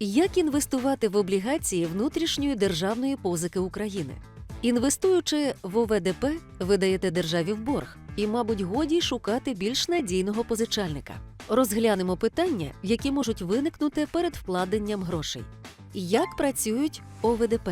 Як інвестувати в облігації внутрішньої державної позики України? Інвестуючи в ОВДП, ви даєте державі в борг, і, мабуть, годі шукати більш надійного позичальника. Розглянемо питання, які можуть виникнути перед вкладенням грошей. Як працюють ОВДП?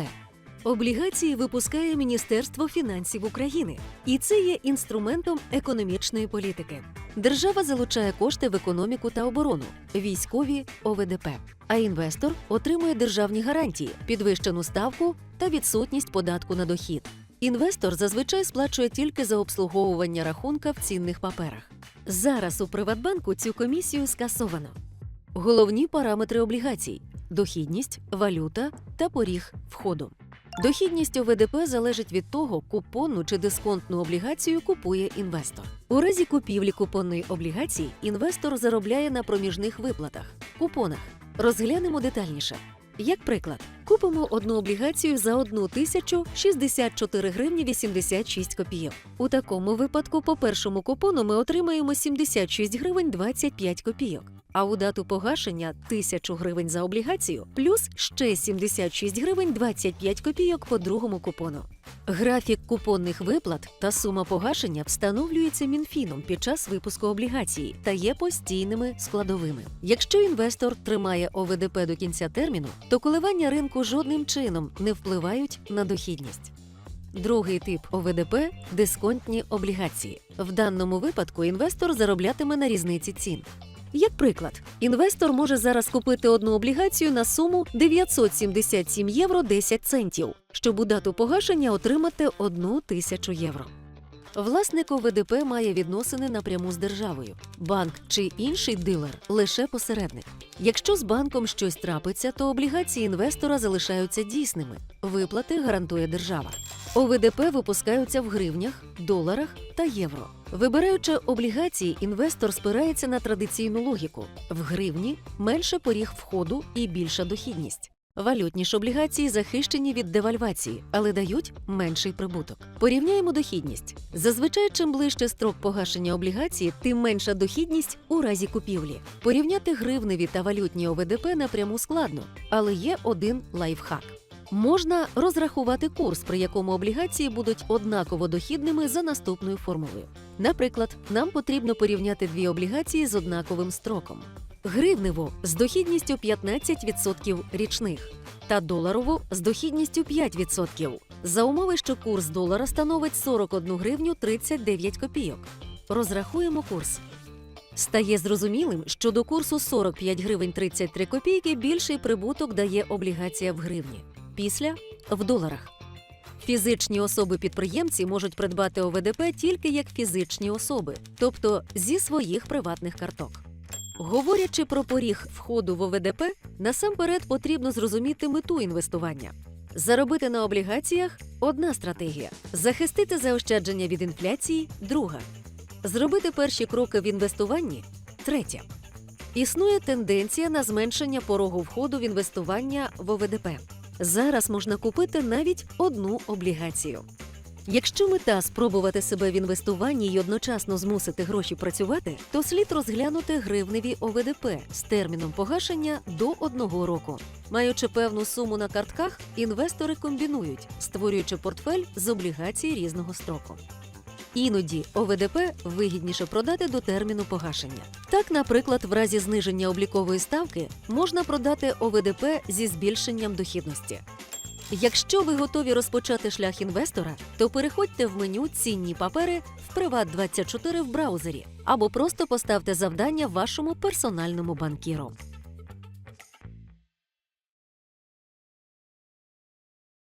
Облігації випускає Міністерство фінансів України, і це є інструментом економічної політики. Держава залучає кошти в економіку та оборону, військові ОВДП. А інвестор отримує державні гарантії, підвищену ставку та відсутність податку на дохід. Інвестор зазвичай сплачує тільки за обслуговування рахунка в цінних паперах. Зараз у Приватбанку цю комісію скасовано. Головні параметри облігацій: дохідність, валюта та поріг входу. Дохідність ОВДП залежить від того, купонну чи дисконтну облігацію купує інвестор. У разі купівлі купонної облігації інвестор заробляє на проміжних виплатах купонах. Розглянемо детальніше. Як приклад, купимо одну облігацію за 1 тисячу 64 гривні 86 копійок. У такому випадку по першому купону ми отримаємо 76 гривень 25 копійок. А у дату погашення 1000 гривень за облігацію плюс ще 76 гривень 25 копійок по другому купону. Графік купонних виплат та сума погашення встановлюється Мінфіном під час випуску облігації та є постійними складовими. Якщо інвестор тримає ОВДП до кінця терміну, то коливання ринку жодним чином не впливають на дохідність. Другий тип ОВДП дисконтні облігації. В даному випадку інвестор зароблятиме на різниці цін. Як приклад, інвестор може зараз купити одну облігацію на суму 977 євро 10 центів, щоб у дату погашення отримати 1 тисячу євро. Власник ОВДП має відносини напряму з державою. Банк чи інший дилер лише посередник. Якщо з банком щось трапиться, то облігації інвестора залишаються дійсними. Виплати гарантує держава. ОВДП випускаються в гривнях, доларах та євро. Вибираючи облігації, інвестор спирається на традиційну логіку: в гривні менше поріг входу і більша дохідність. Валютні ж облігації захищені від девальвації, але дають менший прибуток. Порівняємо дохідність. Зазвичай, чим ближче строк погашення облігації, тим менша дохідність у разі купівлі. Порівняти гривневі та валютні ОВДП напряму складно, але є один лайфхак. Можна розрахувати курс, при якому облігації будуть однаково дохідними за наступною формулою. Наприклад, нам потрібно порівняти дві облігації з однаковим строком: гривневу з дохідністю 15% річних та доларову з дохідністю 5%, за умови, що курс долара становить 41 гривню 39 копійок. Розрахуємо курс. Стає зрозумілим, що до курсу 45 гривень 33 копійки більший прибуток дає облігація в гривні. Після в доларах. Фізичні особи-підприємці можуть придбати ОВДП тільки як фізичні особи, тобто зі своїх приватних карток. Говорячи про поріг входу в ОВДП, насамперед потрібно зрозуміти мету інвестування. Заробити на облігаціях одна стратегія, захистити заощадження від інфляції друга, зробити перші кроки в інвестуванні третя. Існує тенденція на зменшення порогу входу в інвестування в ОВДП. Зараз можна купити навіть одну облігацію. Якщо мета спробувати себе в інвестуванні і одночасно змусити гроші працювати, то слід розглянути гривневі ОВДП з терміном погашення до одного року. Маючи певну суму на картках, інвестори комбінують, створюючи портфель з облігацій різного строку. Іноді ОВДП вигідніше продати до терміну погашення. Так, наприклад, в разі зниження облікової ставки можна продати ОВДП зі збільшенням дохідності. Якщо ви готові розпочати шлях інвестора, то переходьте в меню Цінні папери в Приват24 в браузері або просто поставте завдання вашому персональному банкіру.